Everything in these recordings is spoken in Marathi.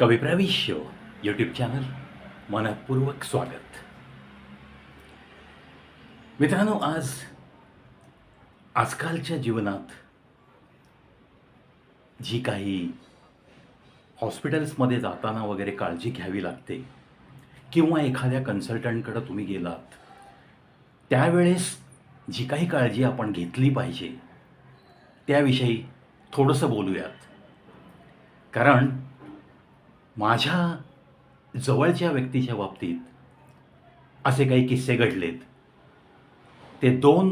कविप्रविश्य यूट्यूब चॅनल मनपूर्वक स्वागत। मित्रांनो आज आजकालच्या जीवनात जी काही हॉस्पिटल्समध्ये जाताना वगैरे काळजी घ्यावी लागते किंवा एखाद्या कन्सल्टंटकडं तुम्ही गेलात त्यावेळेस जी काही काळजी आपण घेतली पाहिजे त्याविषयी थोडंसं बोलूयात. कारण माझ्या जवळच्या व्यक्तीच्या बाबतीत असे काही किस्से घडलेत. ते दोन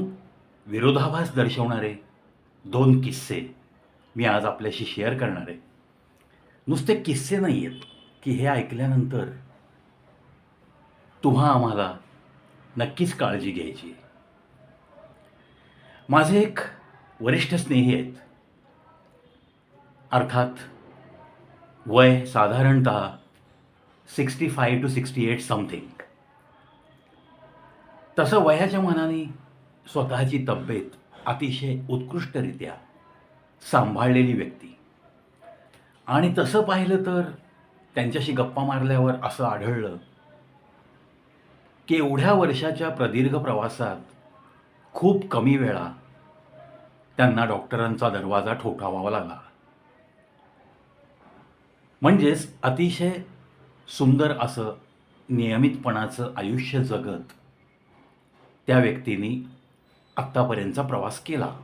विरोधाभास दर्शवणारे दोन किस्से मी आज आपल्याशी शेअर करणार आहे. नुसते किस्से नाही आहेत की हे ऐकल्यानंतर तुम्हा आम्हाला नक्कीच काळजी घ्यायची माझे एक वरिष्ठ स्नेही आहेत. अर्थात वय साधारणतः sixty five two sixty eight something तसं वयाच्या मनाने स्वतःची तब्येत अतिशय उत्कृष्टरित्या सांभाळलेली व्यक्ती. आणि तसं पाहिलं तर त्यांच्याशी गप्पा मारल्यावर असं आढळलं की एवढ्या वर्षाच्या प्रदीर्घ प्रवासात खूप कमी वेळा त्यांना डॉक्टरांचा दरवाजा ठोठावावा लागला. म्हणजेच अतिशय सुंदर असं नियमितपणाचं आयुष्य जगत त्या व्यक्तीने आत्तापर्यंतचा प्रवास केला.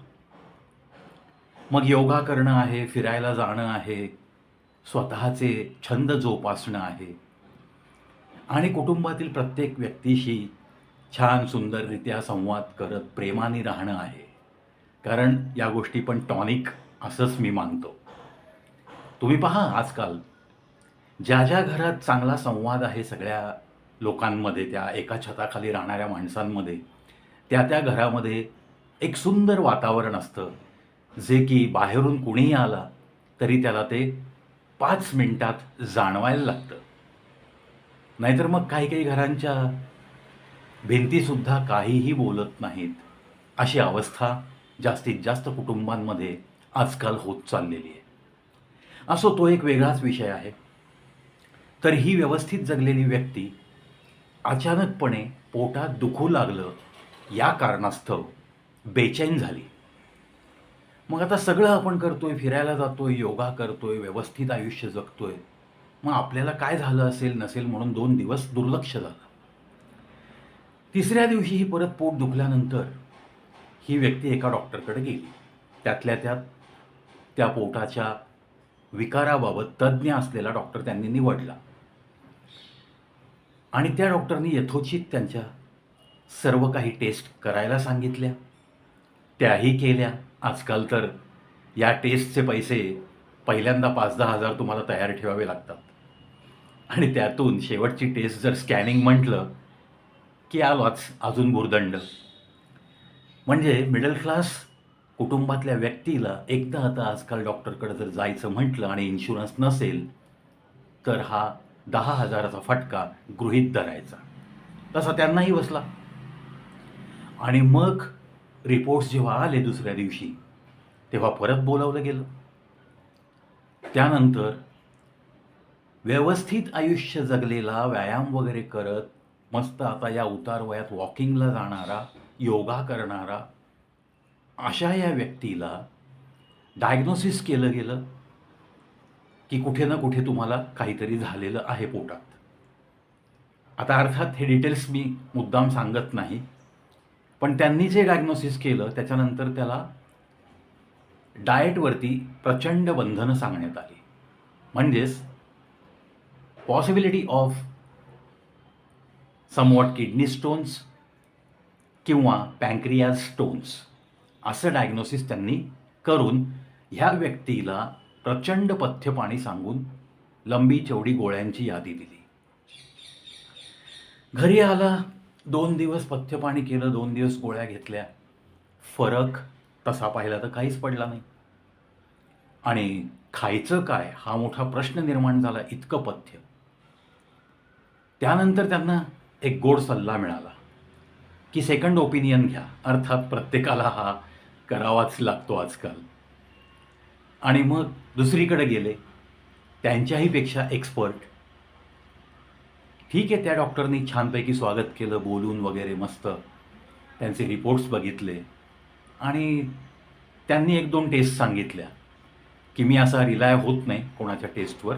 मग योगा करणं आहे फिरायला जाणं आहे स्वतःचे छंद जोपासणं आहे. आणि कुटुंबातील प्रत्येक व्यक्तीशी छान सुंदररित्या संवाद करत प्रेमाने राहणं आहे. कारण या गोष्टी पण टॉनिक असंच मी मानतो. तुम्ही पहा आजकाल. ज्या ज्या घरात चांगला संवाद आहे सगळ्या लोकांमध्ये त्या एका छताखाली राहणाऱ्या माणसांमध्ये त्या त्या घरामध्ये एक सुंदर वातावरण असतं. जे की बाहेरून कुणीही आला तरी त्याला ते पाच मिनिटात जाणवायला लागतं. नाहीतर मग काही काही घरांच्या भिंतीसुद्धा काहीही बोलत नाहीत. अशी अवस्था जास्तीत जास्त कुटुंबांमध्ये आजकाल होत चाललेली आहे. असो तो एक वेगळाच विषय आहे. तर ही व्यवस्थित जगलेली व्यक्ती अचानकपणे पोटात दुखू लागलं. या कारणास्तव बेचैन झाली. मग आता सगळं आपण करतोय फिरायला जातोय योगा करतोय व्यवस्थित आयुष्य जगतोय. मग आपल्याला काय झालं असेल नसेल म्हणून दोन दिवस दुर्लक्ष झालं. तिसऱ्या दिवशी ही परत पोट दुखल्यानंतर ही व्यक्ती एका डॉक्टरकडे गेली. त्यातल्या त्यात त्या पोटाच्या विकाराबाबत तज्ज्ञ असलेला डॉक्टर त्यांनी निवडला. आणि त्या डॉक्टरनी यथोचित त्यांच्या सर्व काही टेस्ट करायला सांगितल्या. त्याही केल्या. आजकाल तर या टेस्टचे पैसे पहिल्यांदा पाच दहा हजार तुम्हाला तयार ठेवावे लागतात. आणि त्यातून शेवटची टेस्ट जर स्कॅनिंग म्हटलं की आलोच अजून भुर्दंड म्हणजे मिडल क्लास कुटुंबातल्या व्यक्तीला एकदा आता आजकाल डॉक्टरकडे जर जायचं म्हटलं आणि इन्शुरन्स नसेल तर हा दहा हजाराचा फटका गृहीत धरायचा. तसा त्यांनाही बसला. आणि मग रिपोर्ट्स जेव्हा आले दुसऱ्या दिवशी तेव्हा परत बोलावलं गेलं. त्यानंतर व्यवस्थित आयुष्य जगलेला व्यायाम वगैरे करत मस्त आता या उतार वयात वॉकिंगला जाणारा योगा करणारा अशा या व्यक्तीला डायग्नोसिस केलं गेलं की कुठे ना कुठे तुम्हाला काहीतरी झालेलं आहे पोटात. आता अर्थात हे डिटेल्स मी मुद्दाम सांगत नाही पण त्यांनी जे डायग्नोसिस केलं त्याच्यानंतर त्याला डाएटवरती प्रचंड बंधनं सांगण्यात आली. म्हणजेच possibility of somewhat kidney stones किंवा पँक्रियाज स्टोन्स असं डायग्नोसिस त्यांनी करून ह्या व्यक्तीला प्रचंड पथ्यपाणी सांगून लंबी चौडी गोळ्यांची यादी दिली. घरी आला दोन दिवस पथ्यपाणी केलं दोन दिवस गोळ्या घेतल्या. फरक तसा पाहिला तर काहीच पडला नाही. आणि खायचं काय हा मोठा प्रश्न निर्माण झाला इतकं पथ्य. त्यानंतर त्यांना एक गोड सल्ला मिळाला की सेकंड ओपिनियन घ्या. अर्थात प्रत्येकाला हा करावाच लागतो आजकाल. आणि मग दुसरीकडे गेले त्यांच्याही पेक्षा एक्सपर्ट ठीक आहे त्या डॉक्टरनी छानपैकी स्वागत केलं बोलून वगैरे मस्त. त्यांचे रिपोर्ट्स बघितले. आणि त्यांनी एक दोन टेस्ट सांगितल्या की मी असा रिलाय होत नाही कोणाच्या टेस्टवर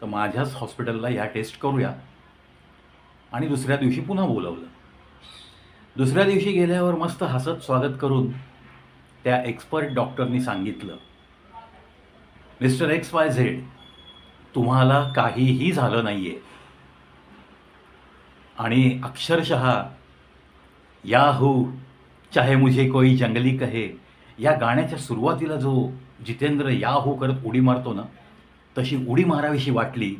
तर माझ्याच हॉस्पिटलला ह्या टेस्ट करूया. आणि दुसऱ्या दिवशी पुन्हा बोलवलं. दुसऱ्या दिवशी गेल्यावर मस्त हसत स्वागत करून त्या एक्सपर्ट डॉक्टरनी सांगितलं मिस्टर एक्स वाय झेड तुम्हाला काहीही झालं नाही आहे आणि अक्षरशः या हो चाहे मुझे कोई जंगली कहे. या गाण्याच्या सुरुवातीला जो जितेंद्र या हो करत उडी मारतो ना तशी उडी मारावीशी वाटली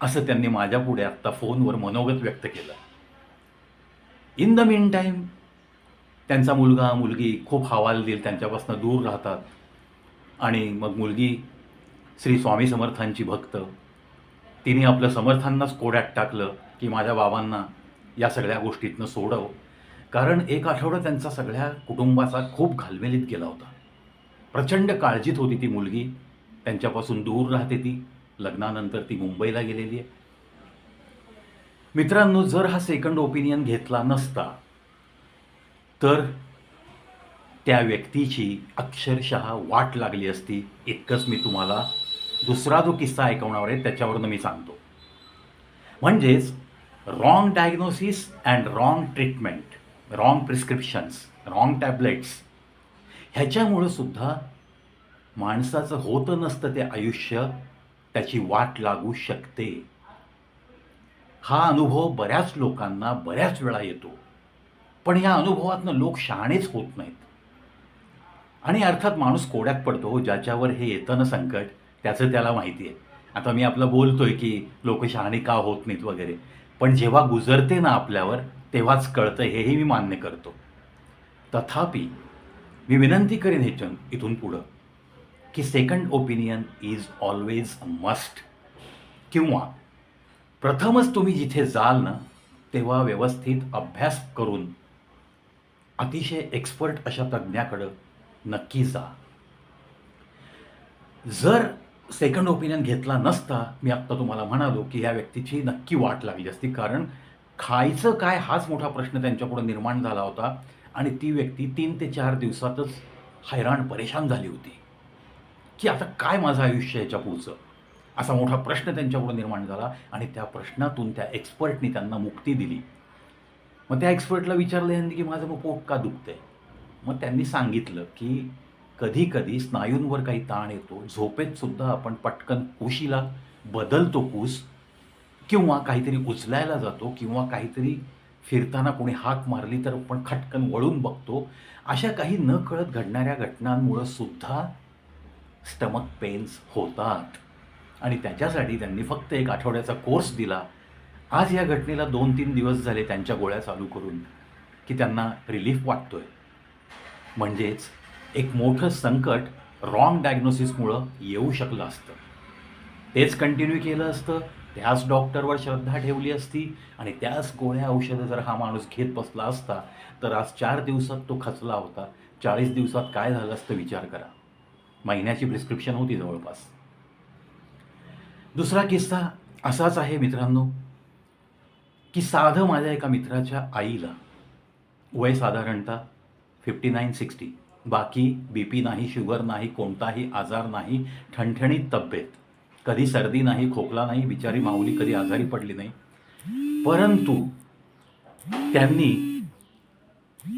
असं त्यांनी माझ्या पुढे आत्ता फोनवर मनोगत व्यक्त केलं. इन द मीन टाईम त्यांचा मुलगा मुलगी खूप हवालदिल त्यांच्यापासून दूर राहतात. आणि मग मुलगी श्री स्वामी समर्थांची भक्त. तिने आपलं समर्थांनाच कोड्यात टाकलं की माझ्या बाबांना या सगळ्या गोष्टीतनं सोडव. कारण एक आठवडा त्यांचा सगळ्या कुटुंबाचा खूप घालमेलीत गेला होता. प्रचंड काळजीत होती ती मुलगी. त्यांच्यापासून दूर राहते ती. लग्नानंतर ती मुंबईला गेलेली आहे. मित्रांनो जर हा सेकंड ओपिनियन घेतला नसता तर त्या व्यक्तीची अक्षरशः वाट लागली असती. इतकंच मी तुम्हाला दुसरा जो किस्सा ऐकवणार आहे त्याच्यावरनं मी सांगतो. म्हणजेच wrong diagnosis and wrong treatment wrong prescriptions wrong tablets ह्याच्यामुळं सुद्धा माणसाचं होतं नसतं ते आयुष्य त्याची वाट लागू शकते. हा अनुभव बऱ्याच लोकांना बऱ्याच वेळा येतो. पण ह्या अनुभवातनं लोक शहाणेच होत नाहीत. आणि अर्थात माणूस कोड्यात पडतो ज्याच्यावर हे येतं ना संकट त्याचं त्याला माहिती आहे. आता मी आपलं बोलतोय की लोक शहाणे का होत नाहीत वगैरे. पण जेव्हा गुजरते ना आपल्यावर तेव्हाच कळतं हेही मी मान्य करतो. तथापि मी विनंती करेन ह्याच्यान इथून पुढं की second opinion is always a must किंवा प्रथमच तुम्ही जिथे जाल ना तेव्हा व्यवस्थित अभ्यास करून अतिशय एक्सपर्ट अशा तज्ज्ञाकडं नक्की जा. जर सेकंड ओपिनियन घेतला नसता मी आत्ता तुम्हाला म्हणालो की ह्या व्यक्तीची नक्की वाट लागली असती. कारण खायचं काय हाच मोठा प्रश्न त्यांच्यापुढे निर्माण झाला होता आणि ती व्यक्ती तीन ते चार दिवसातच हैराण परेशान झाली होती. की आता काय माझं आयुष्य याच्या पुढचं असा मोठा प्रश्न त्यांच्यापुढे निर्माण झाला आणि त्या प्रश्नातून त्या एक्सपर्टनी त्यांना मुक्ती दिली. मग त्या एक्सपर्टला विचारलं यांनी की माझं मग पोट का दुखतंय? मग त्यांनी सांगितलं की कधी कधी स्नायूंवर काही ताण येतो झोपेत सुद्धा आपण पटकन कुशीला बदलतो कूस किंवा काहीतरी उचलायला जातो किंवा काहीतरी फिरताना कोणी हाक मारली तर आपण खटकन वळून बघतो. अशा काही न कळत घडणाऱ्या घटनांमुळं सुद्धा स्टमक पेन्स होतात. आणि त्याच्यासाठी त्यांनी फक्त एक आठवड्याचा कोर्स दिला. आज या घटनेला दोन तीन दिवस झाले त्यांच्या गोळ्या चालू करून की त्यांना रिलीफ वाटतोय. म्हणजेच एक मोठं संकट रॉंग डायग्नोसिसमुळं येऊ शकलं असतं. तेच कंटिन्यू केलं असतं त्याच डॉक्टरवर श्रद्धा ठेवली असती आणि त्याच गोळ्या औषधं जर हा माणूस घेत बसला असता तर आज चार दिवसात तो खचला होता. चाळीस दिवसात काय झालं असतं विचार करा. महिन्याची प्रिस्क्रिप्शन होती जवळपास. दुसरा किस्सा असाच आहे मित्रांनो. की साधं माझ्या एका मित्राच्या आईला वय साधारणतः फिफ्टी नाईन सिक्स्टी बाकी बी पी नाही शुगर नाही कोणताही आजार नाही ठणठणीत तब्येत. कधी सर्दी नाही खोकला नाही बिचारी माऊली कधी आजारी पडली नाही. परंतु त्यांनी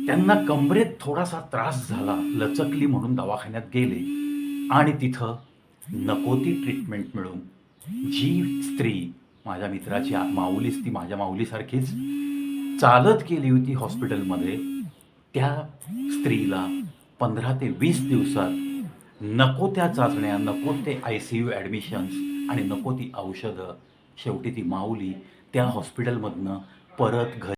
त्यांना कमरेत थोडासा त्रास झाला लचकली म्हणून दवाखान्यात गेले. आणि तिथं नको ती ट्रीटमेंट मिळून जी स्त्री माझ्या मित्राची माऊलीच ती माझ्या माऊलीसारखीच चालत गेली होती हॉस्पिटलमध्ये. त्या स्त्रीला पंधरा ते वीस दिवसात नको त्या चाचण्या नको ते आय सी यू ॲडमिशन्स आणि नको ती औषधं. शेवटी ती माऊली त्या हॉस्पिटलमधनं परत घरी